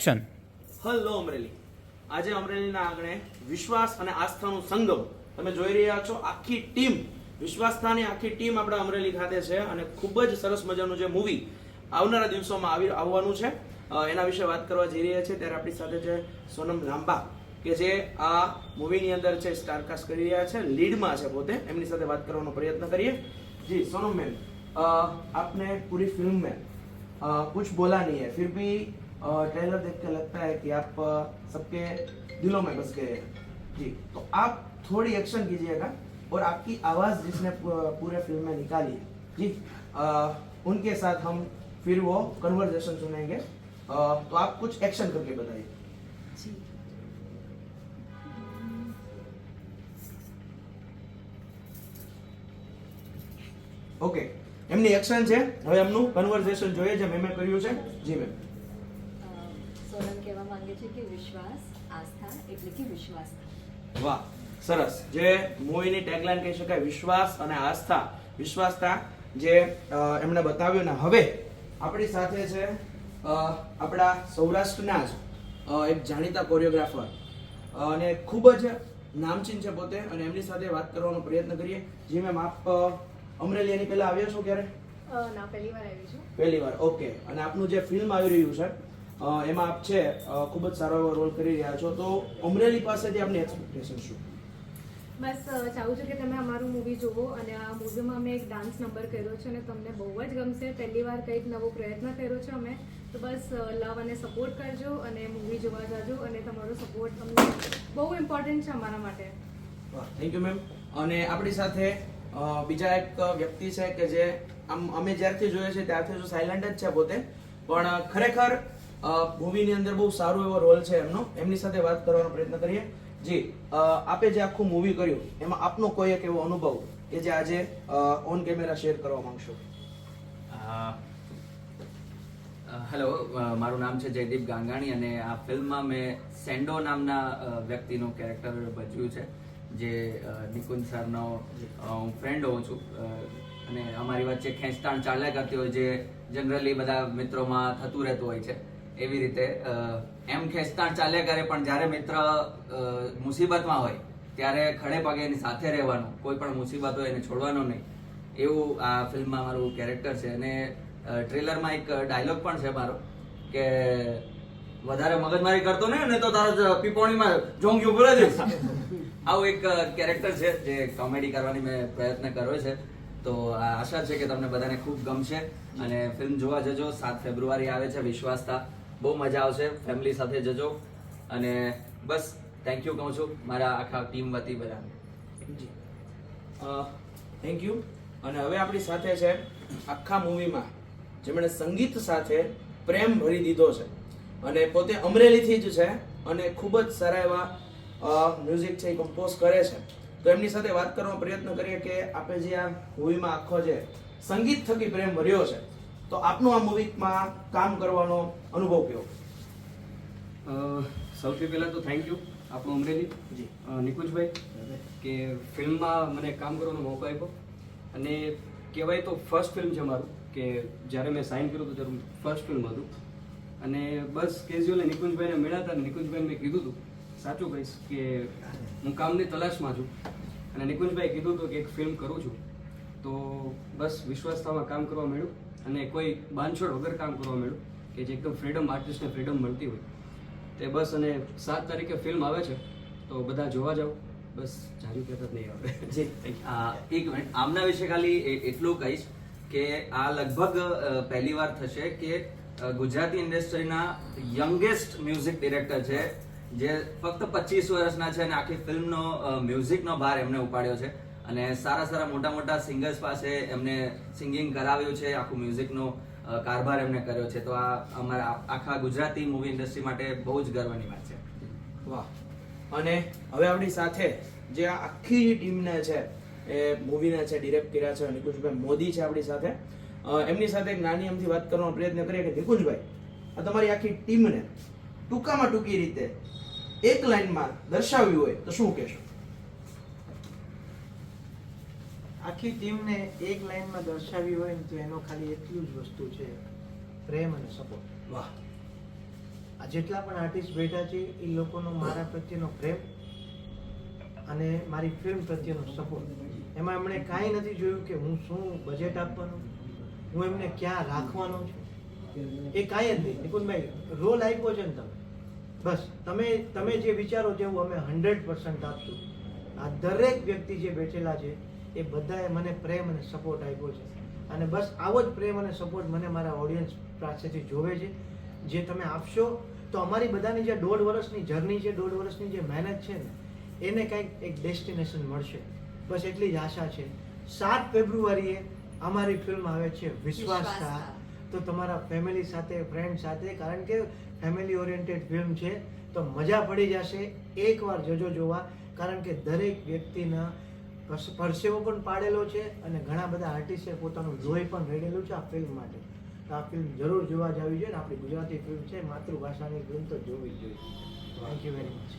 શન હલો અમરેલી આજે અમરેલીના આંગણે વિશ્વાસ અને આસ્થાનું સંગમ. તમે જોઈ રહ્યા છો આખી ટીમ વિશ્વાસતાની આખી ટીમ આપણા અમરેલી ખાતે છે અને ખૂબ જ સરસ મજાનું જે મૂવી આવનારા દિવસોમાં આવી આવવાનું છે. એના વિશે વાત કરવા જઈ રહ્યા છે ત્યારે આપણી સાથે છે સોનમ લાંબા, કે જે આ મૂવીની અંદર છે સ્ટારકાસ્ટ કરી રહ્યા છે લીડમાં છે પોતે. એમની સાથે વાત કરવાનો પ્રયત્ન કરીએ. જી, સોનમ મેમ આપને પૂરી ફિલ્મ મેં કુછ બોલા નહીં હે, ફિર ભી ट्रेलर देख के लगता है कि आप अ, सबके दिलों में बस गए हैं जी तो आप थोड़ी एक्शन कीजिएगा और आपकी आवाज जिसने पू- पूरे फिल्म में निकाली है जी अ, उनके साथ हम फिर वो कन्वर्सेशन सुनेंगे अ, तो आप कुछ एक्शन करके बताइए जी ઓકે એમની એક્શન છે હવે એમનું કન્વર્સેશન જોઈએ જે મેમે કર્યું છે જી મેમ અ, સોનમ કહેવા કે વિશ્વાસ આસ્થા એટલે કે વિશ્વાસ. વાહ સરસ. જે મૂવીની ટેગલાઈન કહી શકાય વિશ્વાસ અને આસ્થા. વિશ્વાસતા જે એમણે બતાવ્યું ને હવે આપણી સાથે છે આપણા સૌરાષ્ટ્રના જ એક જાણીતા કોરિયોગ્રાફર અને ખૂબ જ નામચીન છે પોતે અને એમની સાથે વાત કરવાનો પ્રયત્ન કરીએ. જે મેમ આપ અમરેલી એની પહેલા આવ્યા છો ક્યારે? ના પહેલી વાર આવી છું. પહેલી વાર. ઓકે. અને આપનું જે ફિલ્મ આવી રહ્યું છે એમાં આપ છે ખૂબ જ સારો એવો રોલ કરી રહ્યા છો. તો અમરેલી પાસેથી આપની એક્સપેક્ટેશન શું? બસ ચાહું છું કે તમે અમારું મૂવી જુઓ અને આ મૂવીમાં અમે એક ડાન્સ નંબર કર્યો છે અને તમને બહુ જ ગમશે. પહેલી વાર કંઈક નવો પ્રયત્ન કર્યો છે અમે. તો બસ લવ અને સપોર્ટ કરજો અને મૂવી જોવા જાજો અને તમારો સપોર્ટ તમને બહુ ઇમ્પોર્ટન્ટ છે અમારા માટે. થેન્ક યુ મેમ અને આપણી સાથે બીજા એક વ્યક્તિ છે કે જે આમ અમે જ્યારથી જોઈએ છે ત્યારથી જો સાયલન્ટ જ છે પોતે. પણ ખરેખર મૂવીની અંદર બહુ સારો એવો રોલ છે એમનો. એમની સાથે વાત કરવાનો પ્રયત્ન કરીએ. જી આપે જે આખું મૂવી કર્યું, એમાં આપનો કોઈ એક એવો અનુભવ કે જે આજે ઓન કેમેરા શેર કરવા માંગશો? હેલો મારું નામ છે જયદીપ ગાંગાણી અને આ ફિલ્મમાં મેં સેન્ડો નામના વ્યક્તિનું કેરેક્ટર ભજવ્યું છે, જે નિકુંજ સરનો હું ફ્રેન્ડ હોઉં છું. અને અમારી વચ્ચે ખેંચતાણ ચાલ્યા કરતી હોય જે જનરલી બધા મિત્રોમાં થતું રહેતું હોય છે. એવી રીતે એમ ખેંચતાણ ચાલ્યા કરે, પણ જ્યારે મિત્ર મુસીબતમાં હોય, ત્યારે ખડે પગે એની સાથે રહેવાનું, કોઈ પણ મુસીબત હોય એને છોડવાનો નહીં. એવું આ ફિલ્મમાં મારું કેરેક્ટર છે. અને ટ્રેલરમાં એક ડાયલોગ પણ છે મારો, કે વધારે મગજમારી કરતો નહીં ને તો તારા પીપોણીમાં જોંગી બોલે જઈશ આવું એક કેરેક્ટર છે જે કોમેડી કરવાની મેં પ્રયત્ન કર્યો છે. તો આશા છે કે તમને બધાને ખૂબ ગમશે. અને ફિલ્મ જોવા જજો. સાત ફેબ્રુઆરી આવે છે વિશ્વાસતા બહુ મજા આવશે. ફેમિલી સાથે જજો. અને બસ થેન્ક યુ કહું છું. મારા આખા ટીમ વતી બધા થેન્ક યુ અને હવે આપણી સાથે છે આખા મૂવીમાં જેમણે સંગીત સાથે પ્રેમ ભરી દીધો છે. અને પોતે અમરેલીથી જ છે અને ખૂબ જ સારા એવા મ્યુઝિક છે એ કમ્પોઝ કરે છે. તો એમની સાથે વાત કરવાનો પ્રયત્ન કરીએ કે આપણે જે આ મૂવીમાં આખો જે સંગીત થકી પ્રેમ ભર્યો છે તો આપનો આ મૂવીમાં કામ કરવાનો અનુભવ કેવો સૌથી પહેલાં તો થેન્ક યુ આપણું અમરેલી નિકુંજભાઈ કે ફિલ્મમાં મને કામ કરવાનો મોકો આપ્યો. અને કહેવાય તો ફર્સ્ટ ફિલ્મ છે મારું કે જ્યારે મેં સાઇન કર્યું હતું ત્યારે ફર્સ્ટ ફિલ્મ હતું. અને બસ કેઝ્યુઅલ નિકુંજભાઈને મળ્યા હતા અને નિકુંજભાઈને મેં કીધું હતું સાચું કહીશ કે હું કામની તલાશમાં છું. અને નિકુંજભાઈ કીધું હતું કે એક ફિલ્મ કરું છું. તો બસ વિશ્વાસતામાં કામ કરવા મળ્યું. અને કોઈ બાંધછોડ વગર કામ કરવા મળ્યું કે જે એકદમ ફ્રીડમ આર્ટિસ્ટને ફ્રીડમ મળતી હોય. તે બસ અને સાત તારીખે ફિલ્મ આવે છે તો બધા જોવા જાઓ. બસ જાજુ કહેતા જ નહીં આવે. જે. આ, એક મિનિટ આમના વિશે ખાલી એટલું કહીશ કે આ લગભગ પહેલી વાર થશે કે ગુજરાતી ઇન્ડસ્ટ્રીના યંગેસ્ટ મ્યુઝિક ડિરેક્ટર છે જે ફક્ત પચીસ વર્ષના છે અને આખી ફિલ્મનો મ્યુઝિકનો ભાર એમને ઉપાડ્યો છે. અને સારા સારા મોટા મોટા સિંગર્સ પાસે એમને સિંગિંગ કરાવ્યું છે, આખું મ્યુઝિકનો કારભાર એમને કર્યો છે. તો આ અમારા આખા ગુજરાતી મૂવી ઇન્ડસ્ટ્રી માટે બહુ જ ગર્વની વાત છે. વાહ. અને હવે આપણી સાથે જે આ આખી ટીમને છે, એ મૂવીને છે ડિરેક્ટ કર્યા છે, નિકુંજભાઈ મોદી છે આપણી સાથે. એમની સાથે એક નાની અમથી વાત કરવાનો પ્રયત્ન કરીએ કે નિકુંજભાઈ, આ તમારી આખી ટીમને ટૂંકામાં ટૂંકી રીતે એક લાઈનમાં દર્શાવ્યું હોય તો શું કહેશો? આખી ટીમને એક લાઈનમાં દર્શાવી હોય ને તો એનો ખાલી એટલું જ વસ્તુ છે પ્રેમ અને સપોર્ટ વાહ. આ જેટલા પણ આર્ટિસ્ટ બેઠા છે એ લોકોનો મારા પ્રત્યેનો પ્રેમ અને મારી ફિલ્મ પ્રત્યેનો સપોર્ટ એમાં એમણે કાંઈ નથી જોયું કે હું શું બજેટ આપવાનું હું એમને ક્યાં રાખવાનો છું. એ કાંઈ જ નહીં. નિકુંજભાઈ રોલ આપ્યો છે ને તમે? બસ તમે તમે જે વિચારો તેવું અમે હંડ્રેડ પર્સન્ટ આપશું. આ દરેક વ્યક્તિ જે બેઠેલા છે એ બધાએ મને પ્રેમ અને સપોર્ટ આપ્યો છે. અને બસ આવો જ પ્રેમ અને સપોર્ટ મને મારા ઓડિયન્સ પાસેથી જોવે છે. જે તમે આપશો તો અમારી બધાની જે દોઢ વર્ષની જર્ની છે દોઢ વર્ષની જે મહેનત છે ને એને કંઈક એક ડેસ્ટિનેશન મળશે. બસ એટલી જ આશા છે. સાત ફેબ્રુઆરીએ અમારી ફિલ્મ આવે છે વિશ્વાસતા. તો તમારા ફેમિલી સાથે ફ્રેન્ડ સાથે કારણ કે ફેમિલી ઓરિએન્ટેડ ફિલ્મ છે તો મજા પડી જશે. એકવાર જજો જોવા. કારણ કે દરેક વ્યક્તિના પરસેવો પણ પાડેલો છે અને ઘણા બધા આર્ટિસ્ટે પોતાનું લોહી પણ રેડેલું છે આ ફિલ્મ માટે. તો આ ફિલ્મ જરૂર જોવા જવી જોઈએ ને, આપણી ગુજરાતી ફિલ્મ છે, માતૃભાષાની ફિલ્મ તો જોવી જોઈએ. Thank you very much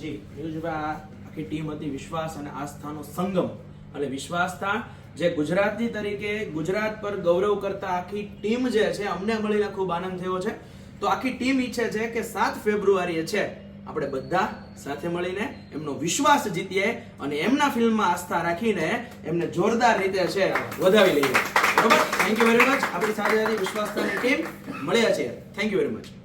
ji પિયુષભાઈ આ આખી ટીમ હતી વિશ્વાસ અને આસ્થાનો સંગમ. એટલે વિશ્વાસતા જે ગુજરાતી તરીકે ગુજરાત પર ગૌરવ કરતા આખી ટીમ જે છે, અમને મળીને ખૂબ આનંદ થયો છે. તો આખી ટીમ ઈચ્છે છે કે સાત ફેબ્રુઆરીએ છે આપણે બધા સાથે મળીને એમનો વિશ્વાસ જીતીએ અને એમના ફિલ્મમાં આસ્થા રાખીને એમને જોરદાર રીતે છે વધાવી લઈએ. બરોબર? થેન્ક યુ વેરી મચ આપણી સાથે હતી વિશ્વાસતાની ટીમ મળ્યા છે. Thank you very much